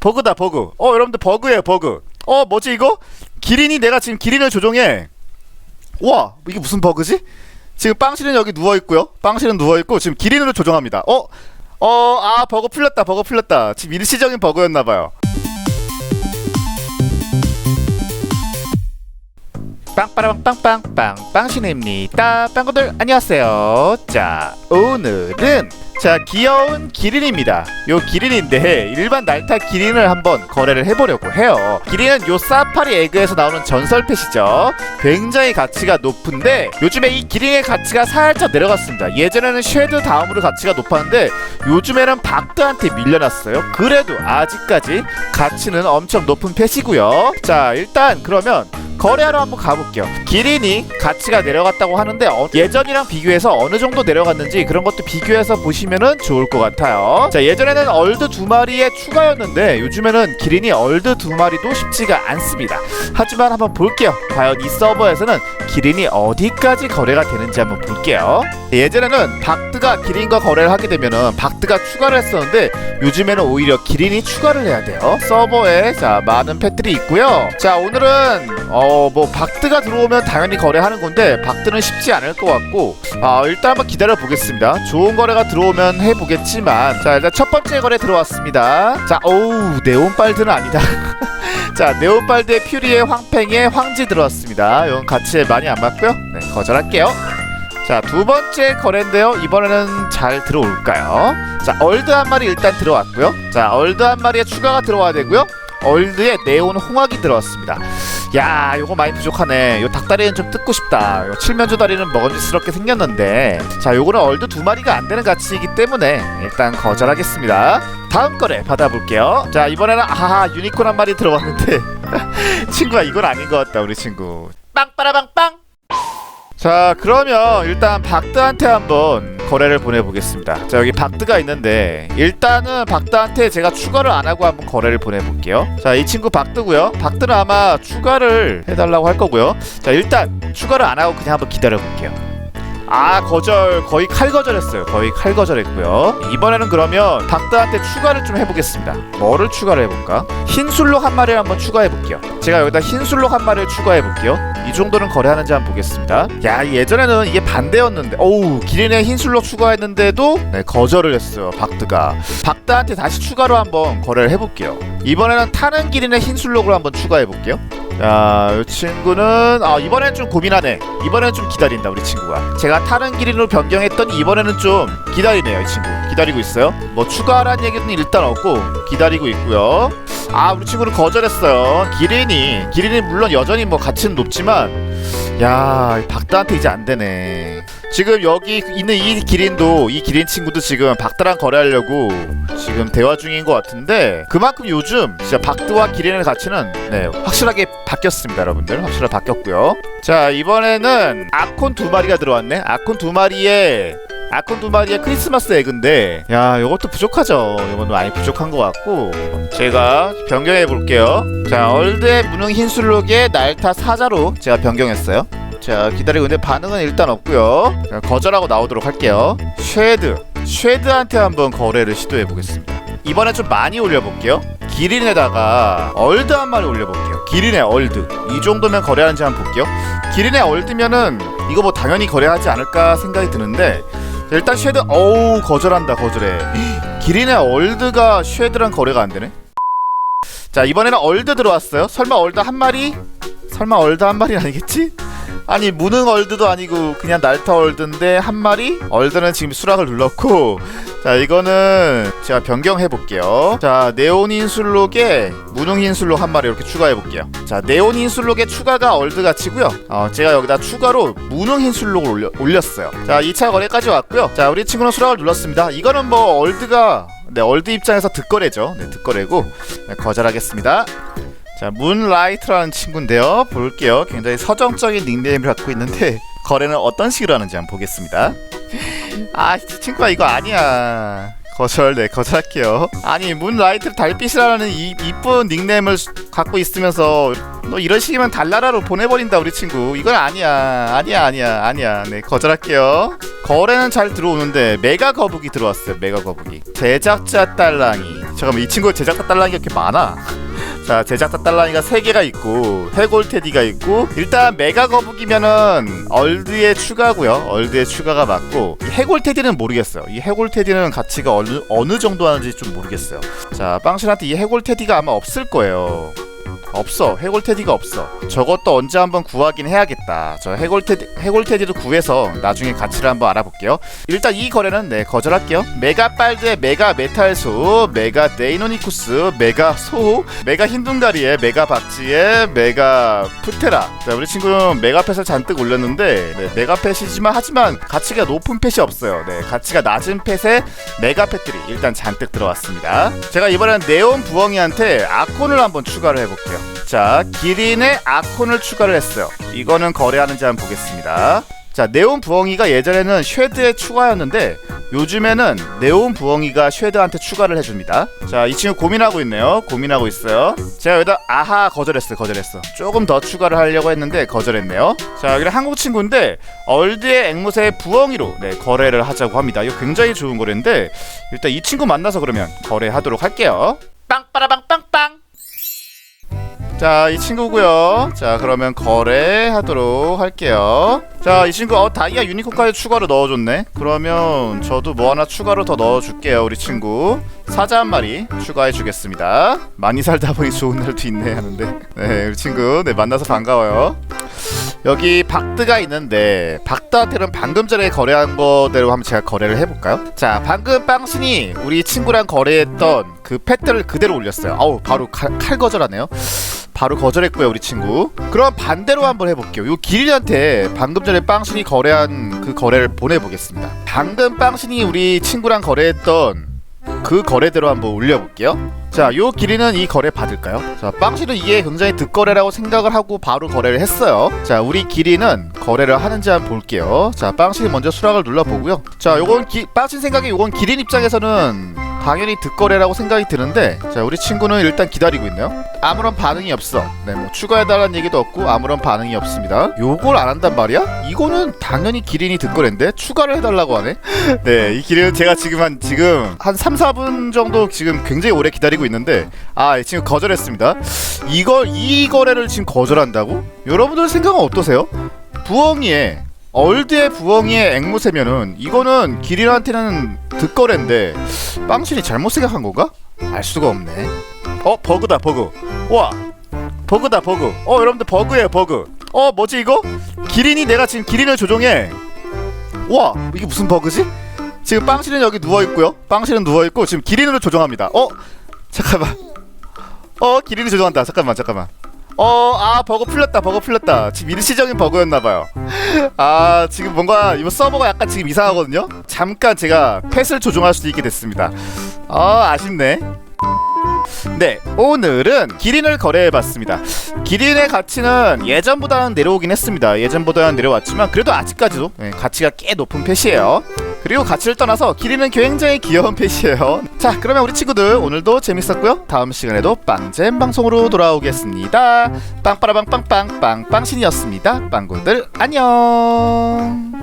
버그다 버그. 어 여러분들 버그예요 버그. 어 뭐지 이거? 기린이 내가 지금 기린을 조종해. 우와 이게 무슨 버그지? 지금 빵실은 여기 누워있고요. 빵실은 누워있고 지금 기린으로 조종합니다. 어? 어 아 버그 풀렸다 버그 풀렸다. 지금 일시적인 버그였나봐요. 빵빠라빵빵빵빵. 빵신입니다. 빵구들 안녕하세요. 자 오늘은 자 귀여운 기린입니다. 요 기린인데 일반 날타 기린을 한번 거래를 해보려고 해요. 기린은 요 사파리 에그에서 나오는 전설 펫이죠. 굉장히 가치가 높은데 요즘에 이 기린의 가치가 살짝 내려갔습니다. 예전에는 쉐드 다음으로 가치가 높았는데 요즘에는 박드한테 밀려났어요. 그래도 아직까지 가치는 엄청 높은 펫이고요. 자 일단 그러면 거래하러 한번 가볼게요. 기린이 가치가 내려갔다고 하는데 어, 예전이랑 비교해서 어느 정도 내려갔는지 그런 것도 비교해서 보시면은 좋을 것 같아요. 자 예전에는 얼드 두 마리에 추가였는데 요즘에는 기린이 얼드 두 마리도 쉽지가 않습니다. 하지만 한번 볼게요. 과연 이 서버에서는 기린이 어디까지 거래가 되는지 한번 볼게요. 예전에는 박드가 기린과 거래를 하게 되면은 박드가 추가를 했었는데 요즘에는 오히려 기린이 추가를 해야 돼요. 서버에 자 많은 펫들이 있고요. 자 오늘은 어뭐 박드가 들어오면 당연히 거래하는 건데 박드는 쉽지 않을 것 같고 아 일단 한번 기다려 보겠습니다. 좋은 거래가 들어오면 해보겠지만 자 일단 첫 번째 거래 들어왔습니다. 자 어우 네온빨드는 아니다. 자 네온빨드의 퓨리의 황팽의 황지 들어왔습니다. 이건 가치에 많이 안 맞고요. 네 거절할게요. 자, 두 번째 거래인데요. 이번에는 잘 들어올까요? 자, 얼드 한 마리 일단 들어왔고요. 자, 얼드 한 마리에 추가가 들어와야 되고요. 얼드에 네온 홍학이 들어왔습니다. 야, 요거 많이 부족하네. 요 닭다리는 좀 뜯고 싶다. 요 칠면조 다리는 먹음직스럽게 생겼는데. 자, 요거는 얼드 두 마리가 안 되는 가치이기 때문에 일단 거절하겠습니다. 다음 거래 받아볼게요. 자, 이번에는 아하 유니콘 한 마리 들어왔는데 친구야 이건 아닌 것 같다 우리 친구. 빵빠라빵빵. 자 그러면 일단 박드한테 한번 거래를 보내보겠습니다. 자 여기 박드가 있는데 일단은 박드한테 제가 추가를 안 하고 한번 거래를 보내볼게요. 자 이 친구 박드고요. 박드는 아마 추가를 해달라고 할 거고요. 자 일단 추가를 안 하고 그냥 한번 기다려볼게요 아 거절 거의 칼 거절했어요. 거의 칼 거절했고요. 이번에는 그러면 박드한테 추가를 좀 해보겠습니다. 뭐를 추가를 해볼까? 흰술록 한 마리를 한번 추가해볼게요. 제가 여기다 흰술록 한 마리를 추가해볼게요. 이 정도는 거래하는지 한번 보겠습니다. 야 예전에는 이게 반대였는데. 어우 기린에 흰술록 추가했는데도 네 거절을 했어요 박드가. 박드한테 다시 추가로 한번 거래를 해볼게요. 이번에는 타는 기린에 흰술록을 한번 추가해볼게요 자, 이 친구는 아 이번엔 좀 고민하네. 이번엔 좀 기다린다 우리 친구가. 제가 타는 기린으로 변경했더니 이번에는 좀 기다리네요 이 친구. 기다리고 있어요. 뭐 추가란 얘기는 일단 없고 기다리고 있고요. 아 우리 친구는 거절했어요. 기린이 기린이 물론 여전히 뭐 가치는 높지만 야 박다한테 이제 안 되네. 지금 여기 있는 이 기린도 이 기린 친구도 지금 박드랑 거래하려고 지금 대화 중인 것 같은데 그만큼 요즘 진짜 박드와 기린의 가치는 네 확실하게 바뀌었습니다 여러분들. 확실하게 바뀌었고요. 자 이번에는 아콘 두 마리가 들어왔네. 아콘 두 마리에 아콘 두 마리의 크리스마스 에그인데. 야 이것도 부족하죠. 이건 많이 부족한 것 같고. 제가 변경해 볼게요. 자 얼드의 무능 흰술록의 날타 사자로 제가 변경했어요 자 기다리고 있는데 반응은 일단 없고요. 자, 거절하고 나오도록 할게요. 쉐드 쉐드한테 한번 거래를 시도해 보겠습니다. 이번에 좀 많이 올려볼게요. 기린에다가 얼드 한 마리 올려볼게요. 기린의 얼드. 이 정도면 거래하는지 한번 볼게요. 기린의 얼드면은 이거 뭐 당연히 거래하지 않을까 생각이 드는데 자, 일단 쉐드 어우 거절한다 거절해. 기린의 얼드가 쉐드랑 거래가 안 되네? 자 이번에는 얼드 들어왔어요. 설마 얼드 한 마리? 설마 얼드 한 마리 아니겠지? 아니 무능 얼드도 아니고 그냥 날타 얼드인데 한 마리? 얼드는 지금 수락을 눌렀고. 자 이거는 제가 변경해 볼게요. 자 네온 인 술록에 무능 인 술록 한 마리 이렇게 추가해 볼게요. 자 네온 인 술록에 추가가 얼드 가치고요. 어 제가 여기다 추가로 무능 인 술록을 올려, 올렸어요. 자 2차 거래까지 왔고요. 자 우리 친구는 수락을 눌렀습니다. 이거는 뭐 얼드가 네 얼드 입장에서 득거래죠. 네 득거래고 네, 거절하겠습니다 자 문라이트라는 친구인데요. 볼게요. 굉장히 서정적인 닉네임을 갖고 있는데 거래는 어떤 식으로 하는지 한번 보겠습니다. 아 친구야 이거 아니야. 거절 네 거절할게요. 아니 문라이트 달빛이라는 이 이쁜 닉네임을 갖고 있으면서 너 이런 식이면 달나라로 보내버린다 우리 친구. 이건 아니야. 아니야 아니야 아니야. 네 거절할게요. 거래는 잘 들어오는데 메가 거북이 들어왔어요 메가 거북이. 제작자 딸랑이. 잠깐만 이 친구 제작자 딸랑이가 이렇게 많아 자 제작자 딸랑이가 3개가 있고 해골 테디가 있고 일단 메가 거북이면은 얼드의 추가고요. 얼드의 추가가 맞고 이 해골 테디는 모르겠어요. 이 해골 테디는 가치가 어느, 어느 정도 하는지 좀 모르겠어요. 자 빵신한테 이 해골 테디가 아마 없을 거예요 없어. 해골 테디가 없어. 저것도 언제 한번 구하긴 해야겠다. 저 해골 테디 해골 테디도 구해서 나중에 가치를 한번 알아볼게요. 일단 이 거래는 네 거절할게요. 메가 빨드의 메가 메탈소 메가 네이노니쿠스 메가 소 메가 흰둥다리의 메가 박쥐의 메가 푸테라. 자 우리 친구는 메가펫을 잔뜩 올렸는데 네, 메가펫이지만 하지만 가치가 높은 펫이 없어요. 네 가치가 낮은 펫에 메가펫들이 일단 잔뜩 들어왔습니다. 제가 이번엔 네온 부엉이한테 아콘을 한번 추가를 해볼게요 자 기린의 아콘을 추가를 했어요. 이거는 거래하는지 한번 보겠습니다. 자 네온 부엉이가 예전에는 쉐드에 추가였는데 요즘에는 네온 부엉이가 쉐드한테 추가를 해줍니다. 자 이 친구 고민하고 있네요. 고민하고 있어요. 제가 여기다 아하 거절했어요 거절했어. 조금 더 추가를 하려고 했는데 거절했네요. 자 여기는 한국 친구인데 얼드의 앵무새의 부엉이로 네 거래를 하자고 합니다. 이거 굉장히 좋은 거래인데 일단 이 친구 만나서 그러면 거래하도록 할게요. 빵빠라빵빵빵 자, 이 친구고요. 자, 그러면 거래하도록 할게요. 자, 이 친구 어 다이아 유니콘까지 추가로 넣어줬네. 그러면 저도 뭐 하나 추가로 더 넣어줄게요, 우리 친구. 사자 한 마리 추가해주겠습니다. 많이 살다 보니 좋은 날도 있네 하는데. 네, 우리 친구, 네 만나서 반가워요. 여기 박드가 있는데 박드한테는 방금 전에 거래한 거대로 한번 제가 거래를 해볼까요? 자 방금 빵신이 우리 친구랑 거래했던 그 펫들을 그대로 올렸어요 아우 바로 칼, 칼 거절하네요 바로 거절했고요 우리 친구 그럼 반대로 한번 해볼게요 요 기린한테 방금 전에 빵신이 거래한 그 거래를 보내보겠습니다 방금 빵신이 우리 친구랑 거래했던 그 거래대로 한번 올려볼게요. 자, 요 길이는 이 거래 받을까요? 자, 빵씨는 이게 굉장히 득거래라고 생각을 하고 바로 거래를 했어요. 자, 우리 길이는 거래를 하는지 한번 볼게요. 자, 빵씨는 먼저 수락을 눌러보고요. 자, 요건 기, 빵씨 생각에 요건 기린 입장에서는 당연히 득거래라고 생각이 드는데 자, 우리 친구는 일단 기다리고 있네요. 아무런 반응이 없어. 네, 뭐 추가해달라는 얘기도 없고 아무런 반응이 없습니다. 요걸 안 한단 말이야? 이거는 당연히 기린이 득거래인데 추가를 해달라고 하네. 네, 이 길은 제가 지금 한 지금 한 3, 4분 정도 지금 굉장히 오래 기다리고 있는데 아, 이 친구 거절했습니다. 이걸 이 거래를 지금 거절한다고? 여러분들 생각은 어떠세요? 부엉이의 얼드의 부엉이의 앵무새면은 이거는 기린한테는 득거래인데 빵신이 잘못 생각한 건가? 알 수가 없네. 어, 버그다, 버그. 와, 버그다, 버그. 어, 여러분들 버그예요, 버그. 어, 뭐지 이거? 기린이 내가 지금 기린을 조종해. 와 이게 무슨 버그지? 지금 빵실은 여기 누워 있고요 빵실은 누워 있고 지금 기린으로 조정합니다 어? 잠깐만 어 기린이 조정한다 잠깐만 잠깐만 어 아 버그 풀렸다 버그 풀렸다 지금 일시적인 버그였나봐요 아 지금 뭔가 이거 서버가 약간 지금 이상하거든요 잠깐 제가 펫을 조종할 수 있게 됐습니다 아 아쉽네 네, 오늘은 기린을 거래해봤습니다. 기린의 가치는 예전보다는 내려오긴 했습니다. 예전보다는 내려왔지만 그래도 아직까지도 네, 가치가 꽤 높은 펫이에요. 그리고 가치를 떠나서 기린은 굉장히 귀여운 펫이에요. 자, 그러면 우리 친구들 오늘도 재밌었고요. 다음 시간에도 빵잼 방송으로 돌아오겠습니다. 빵빠라빵빵빵 빵빵신이었습니다. 빵구들 안녕.